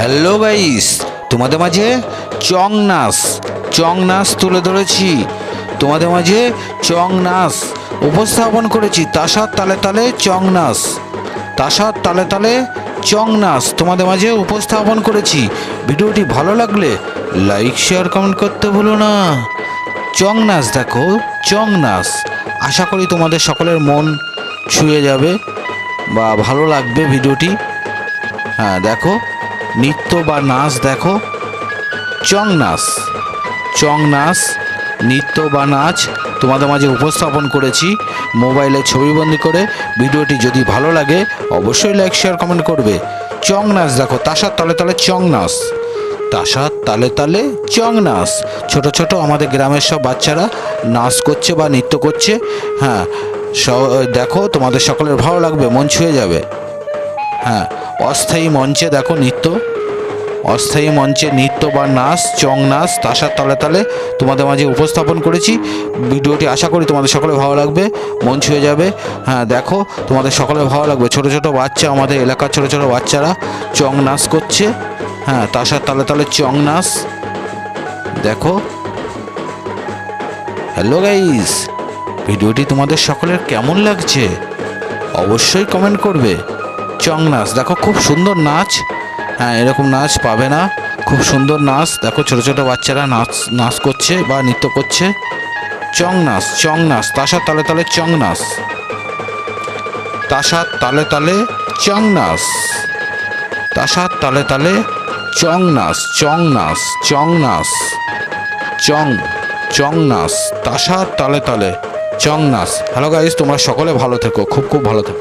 Hello guys তোমাদের মাঝে চং নাচ চং নাচ তুলে ধরেছি। তোমাদের মাঝে চং নাচ উপস্থাপন করেছি। তাসার তালে তালে চং নাচ তাসার তালে তালে চং নাচ তোমাদের মাঝে উপস্থাপন করেছি। ভিডিওটি ভালো লাগলে লাইক শেয়ার কমেন্ট করতে ভুলো না। চং নাচ দেখো চং নাচ আশা করি তোমাদের সকলের মন ছুঁয়ে যাবে বা ভালো লাগবে ভিডিওটি। হ্যাঁ দেখো। নৃত্য বা নাচ দেখো? চং নাচ চং নাচ নৃত্য বা নাচ তোমাদের মাঝে উপস্থাপন করেছি। মোবাইলে ছবিবন্দি করে ভিডিওটি যদি ভালো লাগে, অবশ্যই লাইক শেয়ার কমেন্ট করবে। চং নাচ দেখো, তাসার তালে তালে চং নাচ তাসার তালে তালে চং নাচ ছোট ছোট আমাদের গ্রামের সব বাচ্চারা নাচ করছে বা নৃত্য করছে। হ্যাঁ দেখো, তোমাদের সকলের ভালো লাগবে, মন ছুঁয়ে যাবে। হ্যাঁ অস্থায়ী মঞ্চে দেখো নৃত্য। অস্থায়ী মঞ্চে নৃত্য বা নাচ, চং নাচ, তাসার তালে তালে তোমাদের মাঝে উপস্থাপন করেছি। ভিডিওটি আশা করি তোমাদের সকলে ভালো লাগবে, মন ছুঁয়ে যাবে। হ্যাঁ দেখো, তোমাদের সকলে ভালো লাগবে। ছোট ছোট বাচ্চা, আমাদের এলাকার ছোট ছোট বাচ্চারা চং নাচ করছে। হ্যাঁ তাসার তালে তালে চং নাচ। দেখো। হ্যালো গাইস, ভিডিওটি তোমাদের সকলের কেমন লাগছে? অবশ্যই কমেন্ট করবে। চং নাচ। দেখো, খুব সুন্দর নাচ। হ্যাঁ এরকম নাচ পাবে না। খুব সুন্দর নাচ। দেখো, ছোট ছোট বাচ্চারা নাচ নাচ করছে বা নৃত্য করছে। চং নাচ চং নাচ। তাসার তালে তালে চং নাচ। তাসার তালে তালে চং নাচ। তাসার তালে তালে চং নাচ চং নাচ চং নাচ। চং চং নাচ। তাসার তালে তালে চং নাচ। হ্যালো গাইস তোমরা সকলে ভালো থেকো। খুব খুব ভালো থেকো।